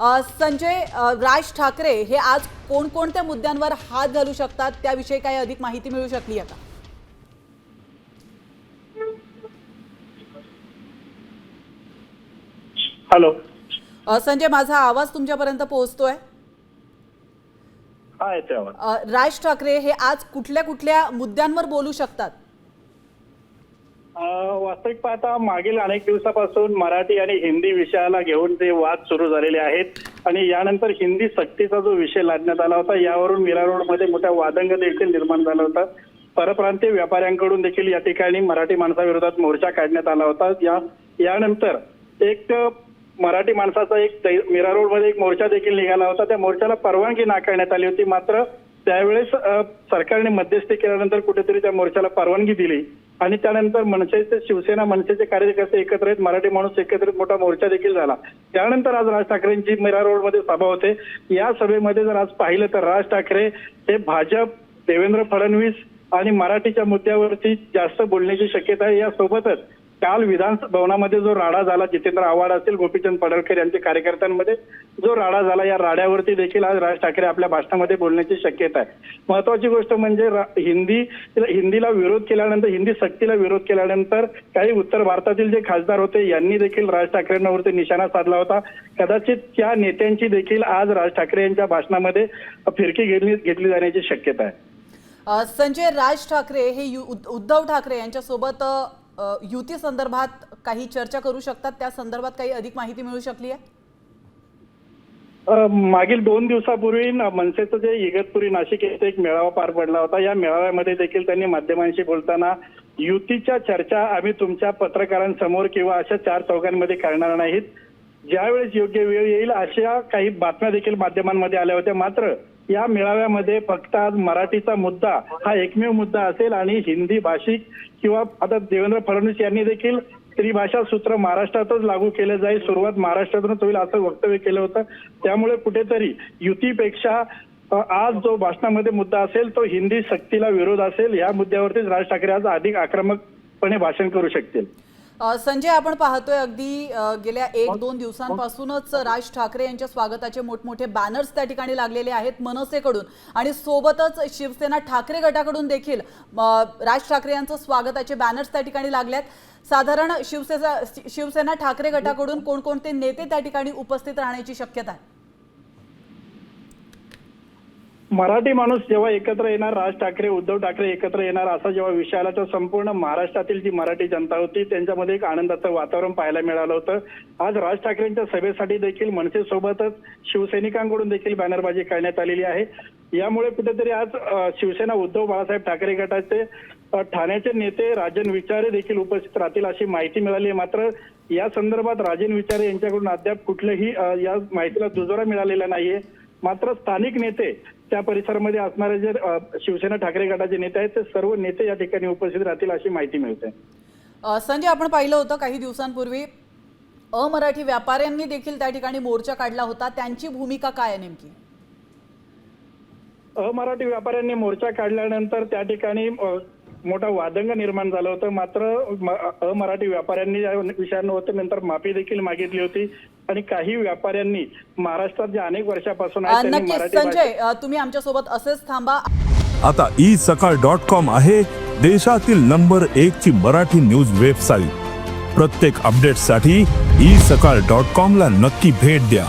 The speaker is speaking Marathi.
अ, संजय राज ठाकरे हे आज कोणकोणत्या मुद्द्यांवर हात घालू शकतात? त्याविषयी काही अधिक माहिती मिळू शकली का हॅलो. अ, संजय माझा आवाज तुमच्यापर्यंत पोहोचतोय? राज ठाकरे हे आज कुठल्या कुठल्या मुद्द्यांवर बोलू शकतात? वास्तविक पाहता मागील अनेक दिवसापासून मराठी आणि हिंदी विषयाला घेऊन ते वाद सुरू झालेले आहेत. आणि यानंतर हिंदी सक्तीचा जो विषय लादण्यात आला होता यावरून मीरा रोडमध्ये मोठ्या वादंग देखील निर्माण झाला होता. परप्रांतीय व्यापाऱ्यांकडून देखील या ठिकाणी मराठी माणसाविरोधात मोर्चा काढण्यात आला होता. या यानंतर एक मराठी माणसाचा एक मीरा रोडमध्ये एक मोर्चा देखील निघाला होता. त्या मोर्चाला परवानगी नाकारण्यात आली होती. मात्र त्यावेळेस सरकारने मध्यस्थी केल्यानंतर कुठेतरी त्या मोर्चाला परवानगी दिली. आणि त्यानंतर मनसेचे शिवसेना मनसेचे कार्यकर्ते एकत्र येत मराठी माणूस एकत्रित मोठा मोर्चा देखील झाला. त्यानंतर आज राज ठाकरेंची मीरा रोडमध्ये सभा होते. या सभेमध्ये जर आज पाहिलं तर राज ठाकरे हे भाजप देवेंद्र फडणवीस आणि मराठीच्या मुद्द्यावरती जास्त बोलण्याची शक्यता आहे. यासोबतच काल विधान भवनामध्ये जो राडा झाला जितेंद्र आव्हाड असेल गोपीचंद पडळकर यांच्या कार्यकर्त्यांमध्ये जो राडा झाला या राड्यावरती देखील आज राज ठाकरे आपल्या भाषणामध्ये बोलण्याची शक्यता आहे. महत्वाची गोष्ट म्हणजे हिंदी हिंदीला विरोध केल्यानंतर हिंदी सक्तीला विरोध केल्यानंतर काही उत्तर भारतातील जे खासदार होते यांनी देखील राज ठाकरेंवरती निशाणा साधला होता. कदाचित त्या नेत्यांची देखील आज राज ठाकरे यांच्या भाषणामध्ये फिरकी घेतली घेतली जाण्याची शक्यता आहे. संजय राज ठाकरे हे उद्धव ठाकरे यांच्यासोबत युती संदर्भात काही चर्चा करू शकतात? त्या संदर्भात काही अधिक माहिती मिळू शकली आहे? मागील दोन दिवसापूर्वी मनसेचं जे इगतपुरी नाशिक येथे एक मेळावा पार पडला होता. या मेळाव्यामध्ये देखील त्यांनी माध्यमांशी बोलताना युतीच्या चर्चा आम्ही तुमच्या पत्रकारांसमोर किंवा अशा चार चौघांमध्ये करणार नाहीत. ज्यावेळेस योग्य वेळ येईल अशा काही बातम्या देखील माध्यमांमध्ये आल्या होत्या. मात्र या मेळाव्यामध्ये फक्त आज मराठीचा मुद्दा हा एकमेव मुद्दा असेल आणि हिंदी भाषिक किंवा आता देवेंद्र फडणवीस यांनी देखील त्रिभाषा सूत्र महाराष्ट्रातच लागू केलं जाईल सुरुवात महाराष्ट्रातूनच होईल असं वक्तव्य केलं होतं. त्यामुळे कुठेतरी युतीपेक्षा आज जो भाषणामध्ये मुद्दा असेल तो हिंदी सक्तीला विरोध असेल या मुद्द्यावरतीच राज ठाकरे आज अधिक आक्रमकपणे भाषण करू शकतील. संजय आपण पाहतोय अगदी गेल्या एक दोन दिवसांपासूनच राज ठाकरे यांच्या स्वागताचे मोठमोठे बॅनर्स त्या ठिकाणी लागलेले आहेत मनसेकडून. आणि सोबतच शिवसेना ठाकरे गटाकडून देखील राज ठाकरे यांचं स्वागताचे बॅनर्स त्या ठिकाणी लागलेत साधारण शिवसेना शिवसेना ठाकरे गटाकडून कोणकोणते नेते त्या ठिकाणी उपस्थित राहण्याची शक्यता आहे? मराठी माणूस जेव्हा एकत्र येणार राज ठाकरे उद्धव ठाकरे एकत्र येणार असा जेव्हा विषय आला तर संपूर्ण महाराष्ट्रातील जी मराठी जनता होती त्यांच्यामध्ये एक आनंदाचं वातावरण पाहायला मिळालं होतं. आज राज ठाकरेंच्या सभेसाठी देखील मनसेसोबतच शिवसैनिकांकडून देखील बॅनरबाजी करण्यात आलेली आहे. यामुळे कुठेतरी आज शिवसेना उद्धव बाळासाहेब ठाकरे गटाचे ठाण्याचे नेते राजन विचारे देखील उपस्थित राहतील अशी माहिती मिळाली आहे. मात्र या संदर्भात राजन विचारे यांच्याकडून अद्याप कुठलंही या माहितीला दुजोरा मिळालेला नाहीये. मात्र स्थानिक नेते त्या परिसरामध्ये असणारे जे शिवसेना ठाकरे गटाचे नेते आहेत ते सर्व नेते या ठिकाणी उपस्थित राहतील अशी माहिती मिळते. संजय आपण पाहिलं होतं काही दिवसांपूर्वी अमराठी व्यापाऱ्यांनी देखील त्या ठिकाणी मोर्चा काढला होता. त्यांची भूमिका काय आहे नेमकी? अमराठी व्यापाऱ्यांनी मोर्चा काढल्यानंतर त्या ठिकाणी मोठा वादंग निर्माण झालं होतं. मात्र अमराठी व्यापाऱ्यांनी या विषयावर नंतर माफी देखील मागितली होती. आणि काही व्यापाऱ्यांनी महाराष्ट्रात जे अनेक वर्षापासून संजय तुम्ही आमच्यासोबत असेच थांबा. आता ई सकाळ डॉट कॉम आहे देशातील नंबर एक ची मराठी न्यूज वेबसाईट प्रत्येक अपडेटसाठी ई सकाळ डॉट कॉम ला नक्की भेट द्या.